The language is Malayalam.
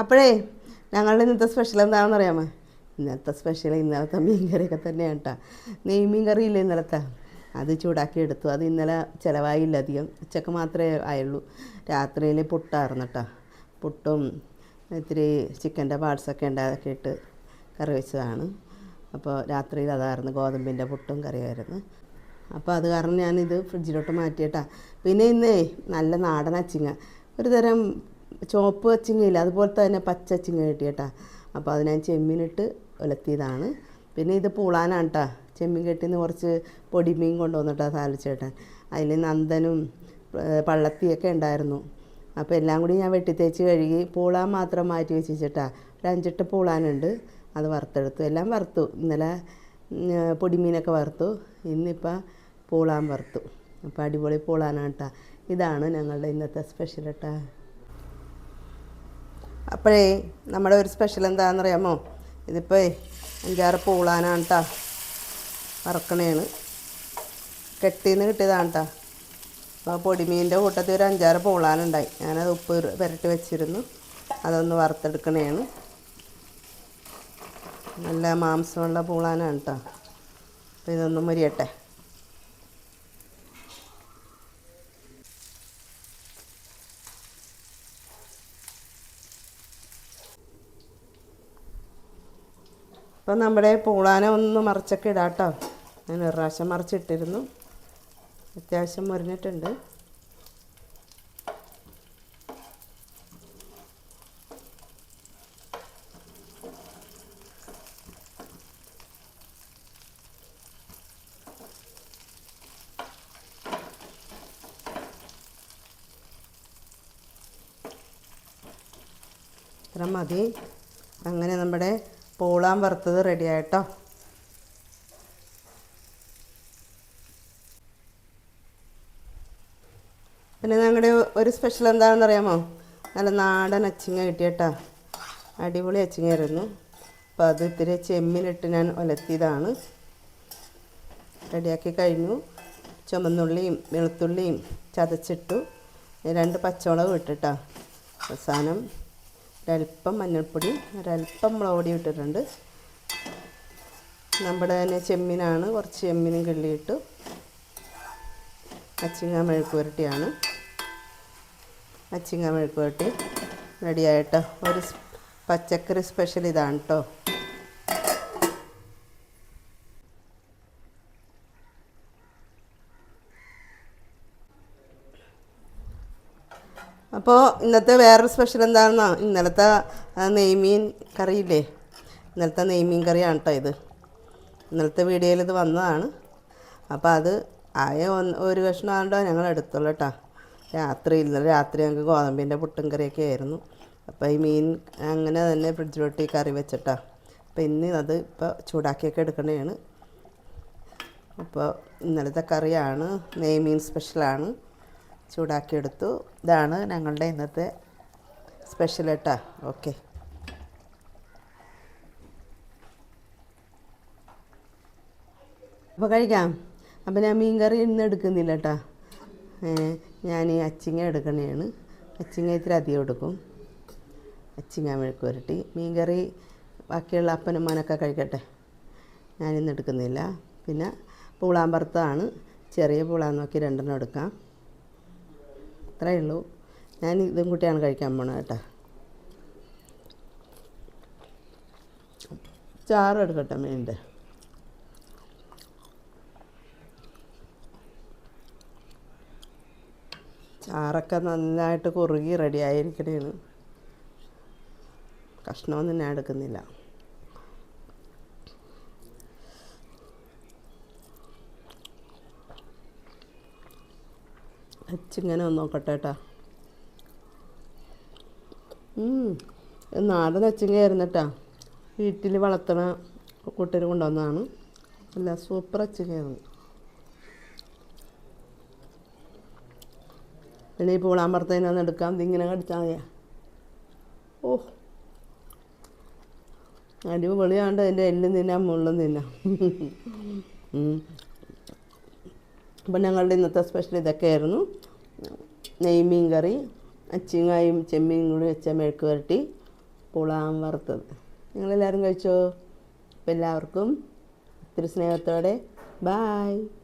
അപ്പോഴേ ഞങ്ങളുടെ ഇന്നത്തെ സ്പെഷ്യൽ എന്താണെന്ന് അറിയാമോ ഇന്നത്തെ സ്പെഷ്യൽ ഇന്നലത്തെ മീൻ കറിയൊക്കെ തന്നെയാണ് കേട്ടോ. നെയ് മീൻ കറിയില്ലേ ഇന്നലത്തെ? അത് ചൂടാക്കി എടുത്തു അത് ഇന്നലെ ചിലവായില്ല അധികം. ഉച്ചയ്ക്ക് മാത്രമേ ആയുള്ളൂ. രാത്രിയിൽ പുട്ടായിരുന്നു കേട്ടോ. പുട്ടും ഇത്തിരി ചിക്കന്റെ പാർട്സൊക്കെ ഉണ്ടാക്കി ഇട്ട് കറി വെച്ചതാണ്. അപ്പോൾ രാത്രിയിൽ അതായിരുന്നു ഗോതമ്പിന്റെ പുട്ടും കറിയായിരുന്നു. അപ്പോൾ അത് കാരണം ഞാനിത് ഫ്രിഡ്ജിലോട്ട് മാറ്റിയിട്ടാ. പിന്നെ ഇന്നേ നല്ല നാടൻ അച്ചിങ്ങ. ഒരു തരം ചുവപ്പ് ചിങ്ങയില്ല അതുപോലെ തന്നെ പച്ച അച്ചിങ്ങ കിട്ടിയേട്ടാ അപ്പോൾ അത് ഞാൻ ചെമ്മീനിട്ട് ഉലത്തിയതാണ്. പിന്നെ ഇത് പൂളാനാണ് കേട്ടോ ചെമ്മീൻ കെട്ടിന്ന് കുറച്ച് പൊടിമീൻ കൊണ്ടുവന്നിട്ടാ താലിച്ചേട്ടൻ അതിൽ നന്ദനും പള്ളത്തിയൊക്കെ ഉണ്ടായിരുന്നു. അപ്പോൾ എല്ലാം കൂടി ഞാൻ വെട്ടിത്തേച്ച് കഴുകി പൂളാൻ മാത്രം മാറ്റി വെച്ചിട്ടാ ഒരു അഞ്ചെട്ട് പൂളാനുണ്ട്. അത് വറുത്തെടുത്തു. എല്ലാം വറുത്തു. ഇന്നലെ പൊടിമീനൊക്കെ വറുത്തു. ഇന്നിപ്പോൾ പൂളാൻ വറുത്തു. അപ്പോൾ അടിപൊളി പൂളാനാണ് കേട്ടോ ഇതാണ് ഞങ്ങളുടെ ഇന്നത്തെ സ്പെഷ്യൽ കേട്ടോ അപ്പോഴേ നമ്മുടെ ഒരു സ്പെഷ്യൽ എന്താണെന്ന് അറിയാമോ ഇതിപ്പോൾ അഞ്ചാറ് പൂളാനാണ് കേട്ടോ വറക്കണേണ്. കെട്ടിന്ന് കിട്ടിയതാണ് കേട്ടോ അപ്പോൾ പൊടിമീന്റെ കൂട്ടത്തിൽ ഒരു അഞ്ചാറ് പൂളാനുണ്ടായി. ഞാനത് ഉപ്പ് പുരട്ടി വെച്ചിരുന്നു. അതൊന്ന് വറുത്തെടുക്കണേണ്. നല്ല മാംസമുള്ള പൂളാനാണ് കേട്ടോ അപ്പോൾ ഇതൊന്ന് മുരിയട്ടെ. അപ്പം നമ്മുടെ പൂളാന ഒന്ന് മറിച്ചൊക്കെ ഇടാം കേട്ടോ ഞാൻ ഒരു പ്രാവശ്യം മറിച്ചിട്ടിരുന്നു. അത്യാവശ്യം മുരിഞ്ഞിട്ടുണ്ട് ഇത്ര മതി. അങ്ങനെ നമ്മുടെ പൂളാൻ വറുത്തത് റെഡി ആയിട്ടോ. പിന്നെ ഞങ്ങളുടെ ഒരു സ്പെഷ്യൽ എന്താണെന്ന് അറിയാമോ? നല്ല നാടൻ അച്ചിങ്ങ കിട്ടിയട്ടാ. അടിപൊളി അച്ചിങ്ങായിരുന്നു അപ്പോൾ അത് ഇത്തിരി ചെമ്മിനിട്ട് ഞാൻ ഒലത്തിയതാണ്. റെഡിയാക്കി കഴിഞ്ഞു. ചുമന്നുള്ളിയും വെളുത്തുള്ളിയും ചതച്ചിട്ടു. രണ്ട് പച്ചമുളക് ഇട്ടിട്ടാ അവസാനം. ഒരല്പം മഞ്ഞൾപ്പൊടി ഒരല്പം മുളക് പൊടി ഇട്ടിട്ടുണ്ട്. നമ്മുടെ തന്നെ ചെമ്മീനാണ്. കുറച്ച് ചെമ്മീനും കിള്ളിയിട്ടു. അച്ചിങ്ങ മെഴുക്ക് പുരട്ടിയാണ്. അച്ചിങ്ങ മെഴുക്ക് പുരട്ടി. റെഡിയായിട്ടോ. ഒരു പച്ചക്കറി സ്പെഷ്യൽ ഇതാണ് കേട്ടോ അപ്പോൾ ഇന്നത്തെ വേറൊരു സ്പെഷ്യൽ എന്താണെന്നോ? ഇന്നലത്തെ നെയ്മീൻ കറിയില്ലേ? ഇന്നലത്തെ നെയ്മീൻ കറിയാണ് കേട്ടോ ഇത്. ഇന്നലത്തെ വീഡിയോയിൽ ഇത് വന്നതാണ്. അപ്പോൾ അത് ആയ ഒരു കഷ്ണം ആണ്ടോ ഞങ്ങൾ എടുത്തുള്ളൂ കേട്ടോ രാത്രി ഇന്നലെ രാത്രി ഞങ്ങൾക്ക് ഗോതമ്പിന്റെ പുട്ടും കറിയൊക്കെ ആയിരുന്നു. അപ്പോൾ ഈ മീൻ അങ്ങനെ തന്നെ ഫ്രിഡ്ജിലോട്ട് ഈ കറി വെച്ചിട്ടാ. അപ്പോൾ ഇന്ന് അത് ഇപ്പോൾ ചൂടാക്കിയൊക്കെ എടുക്കണതാണ് അപ്പോൾ ഇന്നലത്തെ കറിയാണ് നെയ്മീൻ സ്പെഷ്യലാണ് ചൂടാക്കിയെടുത്തു. ഇതാണ് ഞങ്ങളുടെ ഇന്നത്തെ സ്പെഷ്യൽ കേട്ടോ ഓക്കെ അപ്പോൾ കഴിക്കാം. അപ്പോൾ ഞാൻ മീൻ കറി ഇന്ന് എടുക്കുന്നില്ല കേട്ടോ ഞാൻ ഈ അച്ചിങ്ങ എടുക്കണതാണ് അച്ചിങ്ങ ഇത്തിരി അധികം എടുക്കും. അച്ചിങ്ങ മെഴുക്ക് പുരട്ടി. മീൻ കറി ബാക്കിയുള്ള അപ്പനും മോനൊക്കെ കഴിക്കട്ടെ. ഞാനിന്ന് എടുക്കുന്നില്ല. പിന്നെ പൂളാൻ വറുത്തതാണ് ചെറിയ പൂളാൻ നോക്കി രണ്ടെണ്ണം എടുക്കാം. അത്രയേ ഉള്ളൂ. ഞാൻ ഇതും കൂട്ടിയാണ് കഴിക്കാൻ പോണത് കേട്ടോ. ചാറ് എടുക്കട്ടെ മീനിന്റെ. ചാറൊക്കെ നന്നായിട്ട് കുറുകി റെഡി ആയിരിക്കണേന്ന്. കഷ്ണമൊന്നും ഞാൻ എടുക്കുന്നില്ല. അച്ചിങ്ങനെ ഒന്ന് നോക്കട്ടെ കേട്ടോ നാടൻ അച്ചിങ്ങയായിരുന്നു കേട്ടോ വീട്ടിൽ വളർത്തണ കുട്ടീനെ കൊണ്ടുവന്നതാണ്. അല്ല സൂപ്പർ അച്ചിങ്ങയായിരുന്നു. പിന്നെ ഈ പൂളാൻ പുറത്തേനൊന്ന് എടുക്കാം. ഇതിങ്ങനെ കടിച്ചാൽ മതിയാ. ഓ. അടിപൊളിയാണ്ട് അതിന്റെ എല്ലും തിന്നാം മുള്ളും തിന്നാം. അപ്പം ഞങ്ങളുടെ ഇന്നത്തെ സ്പെഷ്യൽ ഇതൊക്കെയായിരുന്നു. നെയ്മീൻ കറി അച്ചിങ്ങായും ചെമ്മീൻ കൂടി വെച്ച മെഴുക്ക് വരട്ടി പുളാം വറുത്തത്. നിങ്ങളെല്ലാവരും കഴിച്ചോ? അപ്പം എല്ലാവർക്കും ഒത്തിരി സ്നേഹത്തോടെ. ബായ്